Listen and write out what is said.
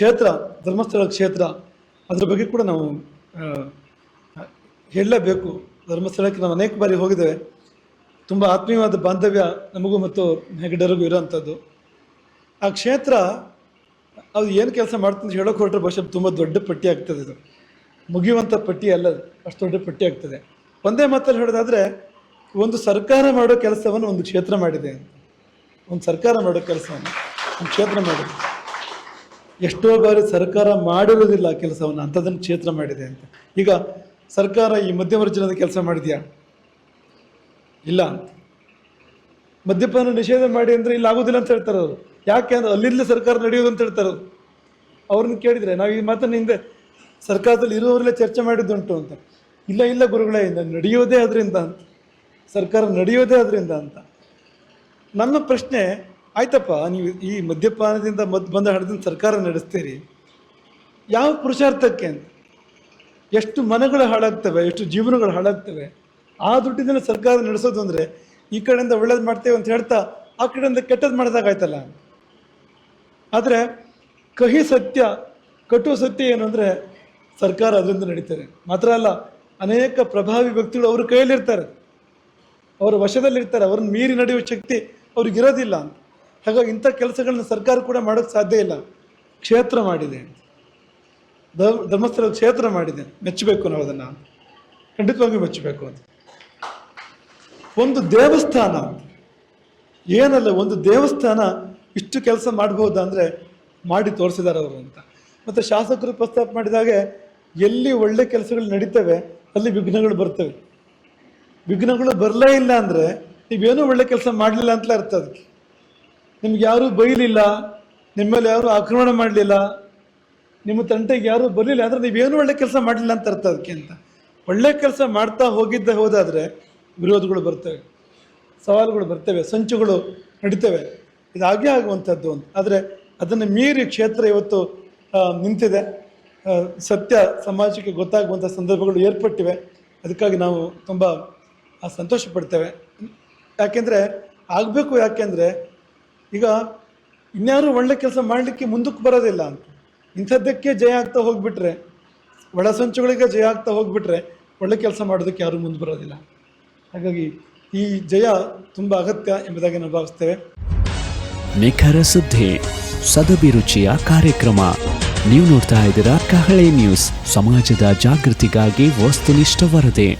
ಕ್ಷೇತ್ರ, ಧರ್ಮಸ್ಥಳ ಕ್ಷೇತ್ರ, ಅದರ ಬಗ್ಗೆ ಕೂಡ ನಾವು ಹೇಳಲೇಬೇಕು. ಧರ್ಮಸ್ಥಳಕ್ಕೆ ನಾವು ಅನೇಕ ಬಾರಿ ಹೋಗಿದ್ದೇವೆ. ತುಂಬ ಆತ್ಮೀಯವಾದ ಬಾಂಧವ್ಯ ನಮಗೂ ಮತ್ತು ಹೆಗಡರಿಗೂ ಇರೋವಂಥದ್ದು ಆ ಕ್ಷೇತ್ರ, ಅದು ಏನು ಕೆಲಸ ಮಾಡ್ತಂತ ಹೇಳೋಕೆ ಹೊರಟ್ರೆ ಬಹುಶಃ ತುಂಬ ದೊಡ್ಡ ಪಟ್ಟಿ ಆಗ್ತದೆ ಇದು. ಮುಗಿಯುವಂಥ ಪಟ್ಟಿ ಅಲ್ಲ. ಅಷ್ಟು ದೊಡ್ಡ ಪಟ್ಟಿ ಆಗ್ತದೆ. ಒಂದೇ ಮಾತಲ್ಲಿ ಹೇಳೋದಾದರೆ, ಒಂದು ಸರ್ಕಾರ ಮಾಡೋ ಕೆಲಸವನ್ನು ಒಂದು ಕ್ಷೇತ್ರ ಮಾಡಿದೆ ಒಂದು ಸರ್ಕಾರ ಮಾಡೋ ಕೆಲಸವನ್ನು ಒಂದು ಕ್ಷೇತ್ರ ಮಾಡಿದೆ. ಎಷ್ಟೋ ಬಾರಿ ಸರ್ಕಾರ ಮಾಡಿರೋದಿಲ್ಲ ಕೆಲಸವನ್ನು, ಅಂಥದ್ದನ್ನು ಕ್ಷೇತ್ರ ಮಾಡಿದೆ ಅಂತ. ಈಗ ಸರ್ಕಾರ ಈ ಮಧ್ಯವರ್ಜನದ ಕೆಲಸ ಮಾಡಿದೆಯಾ? ಇಲ್ಲ ಅಂತ. ಮದ್ಯಪಾನ ನಿಷೇಧ ಮಾಡಿ ಅಂದರೆ ಇಲ್ಲಿ ಆಗೋದಿಲ್ಲ ಅಂತ ಹೇಳ್ತಾರೆ ಅವರು. ಯಾಕೆ ಅಂದ್ರೆ ಅಲ್ಲಿಂದಲೇ ಸರ್ಕಾರ ನಡೆಯೋದು ಅಂತ ಹೇಳ್ತಾರೆ ಅವರು. ಅವ್ರನ್ನ ಕೇಳಿದರೆ, ನಾವು ಈ ಮಾತನ್ನು ಹಿಂದೆ ಸರ್ಕಾರದಲ್ಲಿ ಇರುವವರಲ್ಲೇ ಚರ್ಚೆ ಮಾಡಿದ್ದುಂಟು ಅಂತ. ಇಲ್ಲ ಇಲ್ಲ ಗುರುಗಳೇ, ಇಂದ ನಡೆಯೋದೇ ಅದರಿಂದ ಅಂತ. ಸರ್ಕಾರ ನಡೆಯೋದೇ ಅದರಿಂದ ಅಂತ. ನನ್ನ ಪ್ರಶ್ನೆ ಆಯ್ತಪ್ಪ, ನೀವು ಈ ಮದ್ಯಪಾನದಿಂದ ಮದ್ದು ಬಂದ ಹಣದಿಂದ ಸರ್ಕಾರ ನಡೆಸ್ತೀರಿ. ಯಾವ ಪುರುಷಾರ್ಥಕ್ಕೆ ಅಂತ. ಎಷ್ಟು ಮನಗಳು ಹಾಳಾಗ್ತವೆ, ಎಷ್ಟು ಜೀವನಗಳು ಹಾಳಾಗ್ತವೆ. ಆ ದುಡ್ಡಿಂದಲೇ ಸರ್ಕಾರ ನಡೆಸೋದು ಅಂದರೆ, ಈ ಕಡೆಯಿಂದ ಒಳ್ಳೇದು ಮಾಡ್ತೇವೆ ಅಂತ ಹೇಳ್ತಾ, ಆ ಕಡೆಯಿಂದ ಕೆಟ್ಟದ್ದು ಮಾಡಿದಾಗಾಯ್ತಲ್ಲ ಆದರೆ, ಕಹಿ ಸತ್ಯ, ಕಟು ಸತ್ಯ ಏನು ಅಂದರೆ, ಸರ್ಕಾರ ಅದರಿಂದ ನಡೀತಾರೆ. ಮಾತ್ರ ಅಲ್ಲ, ಅನೇಕ ಪ್ರಭಾವಿ ವ್ಯಕ್ತಿಗಳು ಅವ್ರ ಕೈಯಲ್ಲಿರ್ತಾರೆ. ಅವರ ವಶದಲ್ಲಿರ್ತಾರೆ, ಅವ್ರನ್ನ ಮೀರಿ ನಡೆಯುವ ಶಕ್ತಿ ಅವ್ರಿಗಿರೋದಿಲ್ಲ ಅಂತ. ಹಾಗಾಗಿ ಇಂಥ ಕೆಲಸಗಳನ್ನ ಸರ್ಕಾರ ಕೂಡ ಮಾಡೋಕ್ಕೆ ಸಾಧ್ಯ ಇಲ್ಲ. ಕ್ಷೇತ್ರ ಮಾಡಿದೆ ಧರ್ಮ ಧರ್ಮಸ್ಥಳ ಕ್ಷೇತ್ರ ಮಾಡಿದೆ. ಮೆಚ್ಚಬೇಕು ನಾವು ಅದನ್ನು. ಖಂಡಿತವಾಗಿಯೂ ಮೆಚ್ಚಬೇಕು ಅಂತ. ಒಂದು ದೇವಸ್ಥಾನ. ಏನಲ್ಲ, ಒಂದು ದೇವಸ್ಥಾನ ಇಷ್ಟು ಕೆಲಸ ಮಾಡ್ಬೋದಾ ಅಂದರೆ ಮಾಡಿ ತೋರಿಸಿದ್ದಾರೆ ಅವರು ಅಂತ. ಮತ್ತು ಶಾಸಕರು ಪ್ರಸ್ತಾಪ ಮಾಡಿದಾಗೆ ಎಲ್ಲಿ ಒಳ್ಳೆ ಕೆಲಸಗಳು ನಡೀತವೆ, ಅಲ್ಲಿ ವಿಘ್ನಗಳು ಬರ್ತವೆ. ವಿಘ್ನಗಳು ಬರಲೇ ಇಲ್ಲ ಅಂದರೆ ನೀವೇನೂ ಒಳ್ಳೆ ಕೆಲಸ ಮಾಡಲಿಲ್ಲ ಅಂತಲೇ ಇರ್ತದೆ ಅದಕ್ಕೆ. ನಿಮ್ಗೆ ಯಾರೂ ಬೈಲಿಲ್ಲ ನಿಮ್ಮ ಮೇಲೆ ಯಾರೂ ಆಕ್ರಮಣ ಮಾಡಲಿಲ್ಲ, ನಿಮ್ಮ ತಂಟೆಗೆ ಯಾರೂ ಬರಲಿಲ್ಲ ಅಂದರೆ ನೀವೇನು ಒಳ್ಳೆ ಕೆಲಸ ಮಾಡಲಿಲ್ಲ ಅಂತ ಅರ್ಥ ಅದಕ್ಕೆ ಅಂತ. ಒಳ್ಳೆ ಕೆಲಸ ಮಾಡ್ತಾ ಹೋಗಿದ್ದ ಹೋದಾದರೆ ವಿರೋಧಗಳು ಬರ್ತವೆ, ಸವಾಲುಗಳು ಬರ್ತವೆ, ಸಂಚುಗಳು ನಡೀತವೆ. ಇದಾಗೇ ಆಗುವಂಥದ್ದು ಅಂತ. ಆದರೆ ಅದನ್ನು ಮೀರಿ ಕ್ಷೇತ್ರ ಇವತ್ತು ನಿಂತಿದೆ. ಸತ್ಯ ಸಮಾಜಕ್ಕೆ ಗೊತ್ತಾಗುವಂಥ ಸಂದರ್ಭಗಳು ಏರ್ಪಟ್ಟಿವೆ. ಅದಕ್ಕಾಗಿ ನಾವು ತುಂಬ ಸಂತೋಷ ಪಡ್ತೇವೆ ಯಾಕೆಂದರೆ ಆಗಬೇಕು ಯಾಕೆಂದರೆ ಈಗ ಇನ್ಯಾರು ಒಳ್ಳೆ ಕೆಲಸ ಮಾಡಲಿಕ್ಕೆ ಮುಂದಕ್ಕೆ ಬರೋದಿಲ್ಲ ಅಂತ. ಇಂಥದ್ದಕ್ಕೆ ಜಯ ಆಗ್ತಾ ಹೋಗ್ಬಿಟ್ರೆ ಒಳಸಂಚುಗಳಿಗೆ ಜಯ ಆಗ್ತಾ ಹೋಗ್ಬಿಟ್ರೆ ಒಳ್ಳೆ ಕೆಲಸ ಮಾಡೋದಕ್ಕೆ ಯಾರೂ ಮುಂದೆ ಬರೋದಿಲ್ಲ. ಹಾಗಾಗಿ ಈ ಜಯ ತುಂಬ ಅಗತ್ಯ ಎಂಬುದಾಗಿ ನಾವು ಭಾವಿಸ್ತೇವೆ. ನಿಖರ ಸುದ್ದಿ ಸದಭಿರುಚಿಯ ಕಾರ್ಯಕ್ರಮ. ನೀವು ನೋಡ್ತಾ ಇದ್ದೀರಾ ಕಹಳೆ ನ್ಯೂಸ್, ಸಮಾಜದ ಜಾಗೃತಿಗಾಗಿ ವಸ್ತುನಿಷ್ಠ ವರದಿ.